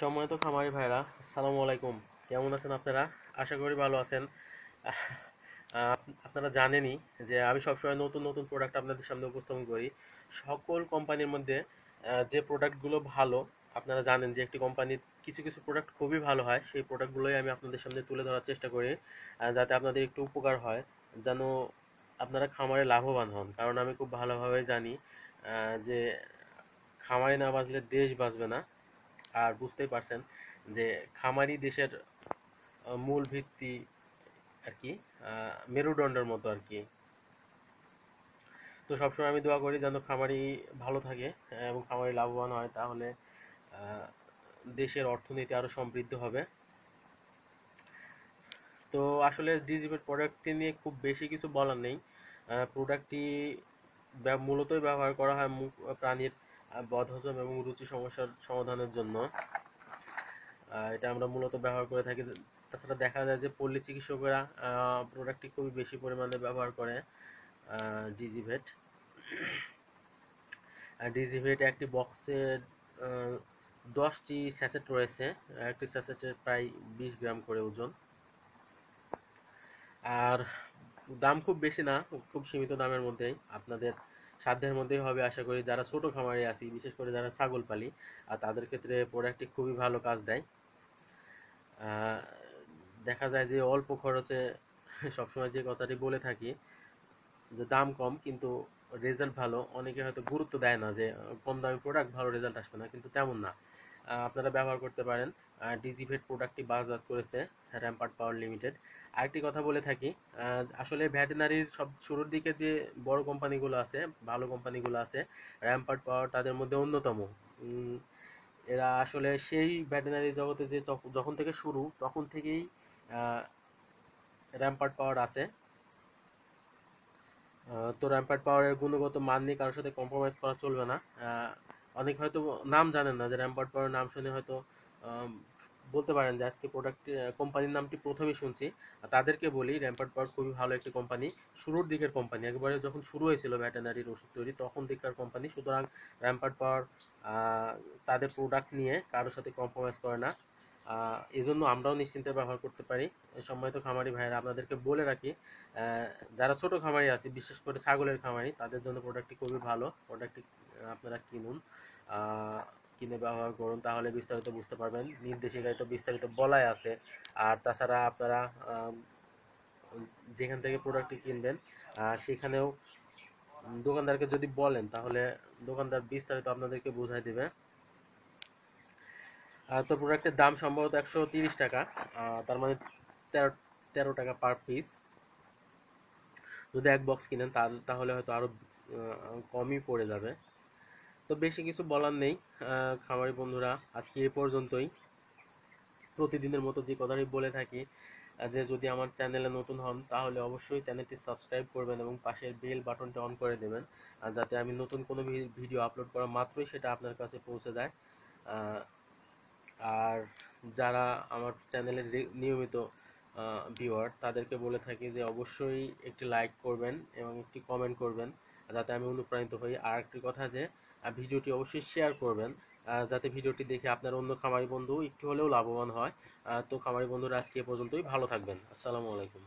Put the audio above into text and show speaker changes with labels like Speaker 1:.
Speaker 1: সম্মানিত খামারি ভাইরা, আসসালামু আলাইকুম। কেমন আছেন আপনারা? আশা করি ভালো আছেন। আপনারা জানেনই যে আমি সবসময় নতুন নতুন প্রোডাক্ট আপনাদের সামনে উপস্থাপন করি। সকল কোম্পানির মধ্যে যে প্রোডাক্টগুলো ভালো, আপনারা জানেন যে একটি কোম্পানির কিছু কিছু প্রোডাক্ট খুবই ভালো হয়। সেই প্রোডাক্টগুলোই আমি আপনাদের সামনে তুলে ধরার চেষ্টা করি যাতে আপনাদের একটু উপকার হয়, যেন আপনারা খামারে লাভবান হন। কারণ আমি খুব ভালোভাবে জানি যে খামারে না বাঁচলে দেশ বাঁচবে না। আর বুঝতেই পারছেন যে খামারি দেশের মূল ভিত্তি আর কি মেরুদণ্ডের মতো আর কি। তো সবসময় আমি দোয়া করি যেন খামারি ভালো থাকে এবং খামারি লাভবান হয়, তাহলে দেশের অর্থনীতি আরও সমৃদ্ধ হবে। তো আসলে ডিজিপের প্রোডাক্টটি নিয়ে খুব বেশি কিছু বলার নেই। প্রোডাক্টটি মূলতই ব্যবহার করা হয় প্রাণীর বদহজম এবং রুচি সমস্যার সমাধানের জন্য। এটা আমরা মূলত ব্যবহার করে থাকি। তাছাড়া দেখা যায় যে পল্লী চিকিৎসকেরা প্রোডাক্টটি খুবই বেশি পরিমাণে ব্যবহার করে ডিজিভেট ডিজিভেট একটি বক্সে দশটি স্যাসেট রয়েছে। একটি স্যাসেটের প্রায় বিশ গ্রাম করে ওজন। আর দাম খুব বেশি না, খুব সীমিত দামের মধ্যেই। আপনাদের সাধ্যের মধ্যেই হবে, আশা করি যারা ছোট খামারে আছি, বিশেষ করে যারা ছাগল পালি, আর তাদের ক্ষেত্রে প্রোডাক্টটি খুবই ভালো কাজ দেয়। দেখা যায় যে অল্প খরচে সবসময় যে কথাটি বলে থাকি, যে দাম কম কিন্তু রেজাল্ট ভালো। অনেকে হয়তো গুরুত্ব দেয় না যে, কম দামি প্রোডাক্ট ভালো রেজাল্ট আসবে না, কিন্তু তেমন না। আপনারা ব্যবহার করতে পারেন। ডিজিভেট প্রোডাক্টটি বাজার করেছে র্যাম্পার্ট পাওয়ার লিমিটেড আরেকটি কথা বলে থাকি আসলে ভ্যাটেনারির সব শুরুর দিকে যে বড় কোম্পানিগুলো আছে, ভালো কোম্পানিগুলো আছে র্যাম্পার্ট পাওয়ার তাদের মধ্যে অন্যতম। এরা আসলে সেই ভ্যাটেনারি জগতে যে যখন থেকে শুরু, তখন থেকেই র্যাম্পার্ট পাওয়ার আছে। তো র্যাম্পার্ট পাওয়ারের গুণগত মান নিয়ে কারোর সাথে কম্প্রোমাইজ করা চলবে না। অনেক হয়তো নাম জানেন না, যে র্যাম্পার্ট পাওয়ার নাম শুনে হয়তো বলতে পারেন যে আজকে প্রোডাক্ট কোম্পানির নামটি প্রথমে শুনছি। তাদেরকে বলি র্যাম্পার্ট পাওয়ার খুবই ভালো একটি কোম্পানি শুরুর দিকের কোম্পানি একবারে যখন শুরু হয়েছিল ভ্যাটেনারির ওষুধ তৈরি, তখন দিককার কোম্পানি সুতরাং র্যাম্পার্ট পাওয়ার তাদের প্রোডাক্ট নিয়ে কারোর সাথে কম্প্রোমাইজ করে না। এজন্য আমরাও নিশ্চিন্তে ব্যবহার করতে পারি। সম্মানিত খামারি ভাইয়েরা, আপনাদেরকে বলে রাখি যারা ছোট খামারি আছে, বিশেষ করে ছাগলের খামারি, তাদের জন্য প্রোডাক্টটি খুবই ভালো। প্রোডাক্টটি আপনারা কিনুন কিনে ব্যবহার করুন, তাহলে বিস্তারিত বুঝতে পারবেন। নির্দেশিকায় তো বিস্তারিত বলাই আছে। আর তাছাড়া আপনারা যেখান থেকে প্রোডাক্টটি কিনবেন সেখানেও দোকানদারকে যদি বলেন, তাহলে দোকানদার বিস্তারিত আপনাদেরকে বুঝাই দেবে। তো প্রোডাক্টের দাম সম্ভবত একশো তিরিশ টাকা তার মানে তেরো তেরো টাকা পার পিস যদি এক বক্স কিনেন তাহলে হয়তো আরও আহ, কমই পড়ে যাবে। তো বেশি কিছু বলার নেই খামারি বন্ধুরা আজকে এ পর্যন্তই। প্রতিদিনের মতো যে কথাটি বলে থাকি যে যদি আমার চ্যানেলে নতুন হন তাহলে অবশ্যই চ্যানেলটি সাবস্ক্রাইব করবেন এবং পাশের বেল বাটনটি অন করে দেবেন যাতে আমি নতুন কোনো ভিডিও আপলোড করা মাত্রই সেটা আপনার কাছে পৌঁছে যায়। আর যারা আমার চ্যানেলের নিয়মিত ভিউয়ার তাদেরকে বলে থাকি যে অবশ্যই একটি লাইক করবেন এবং একটি কমেন্ট করবেন, যাতে আমি অনুপ্রাণিত হই। আর একটি কথা যে ভিডিওটি অবশ্যই শেয়ার করবেন যাতে ভিডিওটি দেখে আপনার অন্য খামারি বন্ধু একটু হলেও লাভবান হয়। তো খামারি বন্ধুরা আজকে পর্যন্তই, ভালো থাকবেন। আসসালামু আলাইকুম।